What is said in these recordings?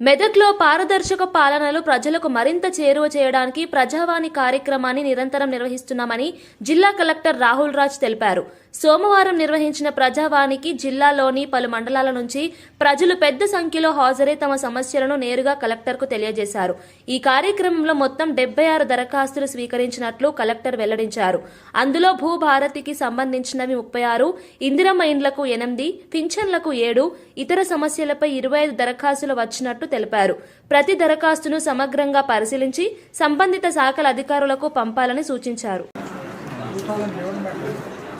మెదక్లో పారదర్శక పాలనలు ప్రజలకు మరింత చేరువ చేయడానికి ప్రజావాణి కార్యక్రమాన్ని నిరంతరం నిర్వహిస్తున్నామని జిల్లా కలెక్టర్ రాహుల్ రాజ్ తెలిపారు. సోమవారం నిర్వహించిన ప్రజావాణికి జిల్లాలోని పలు మండలాల నుంచి ప్రజలు పెద్ద సంఖ్యలో హాజరై తమ సమస్యలను నేరుగా కలెక్టర్కు తెలియజేశారు. ఈ కార్యక్రమంలో మొత్తం డెబ్బై ఆరు దరఖాస్తులు స్వీకరించినట్లు కలెక్టర్ వెల్లడించారు. అందులో భూభారతికి సంబంధించినవి ముప్పై ఆరు ఇందిరమ్మ ఇండ్లకు ఎనిమిది పింఛన్లకు ఏడు ఇతర సమస్యలపై ఇరవై ఐదు దరఖాస్తులు వచ్చినట్టు తెలిపారు. ప్రతి దరఖాస్తును సమగ్రంగా పరిశీలించి సంబంధిత శాఖల అధికారులకు పంపాలని సూచించారు.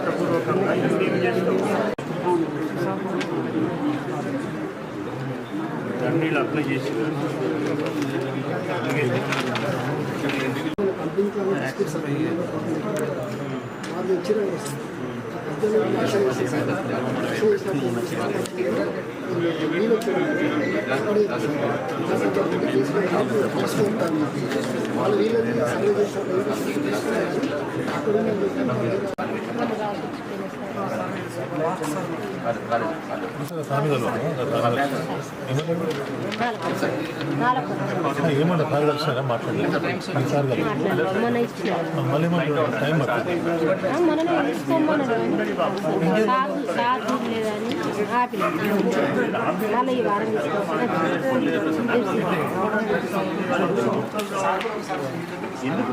ఆల్రెడీ ఇచ్చింది కదా మీకు రాతపూర్వకంగా ఇంకేం చేస్తావు అన్నీ అప్లై చేసి వాళ్ళు వీళ్ళని సర్వే చేసినప్పుడు ఏమన్నా కార్యదర్శి మాట్లాడలేదు. సార్ మళ్ళీ మాట్లాడారు టైం పడుతుంది ఎందుకు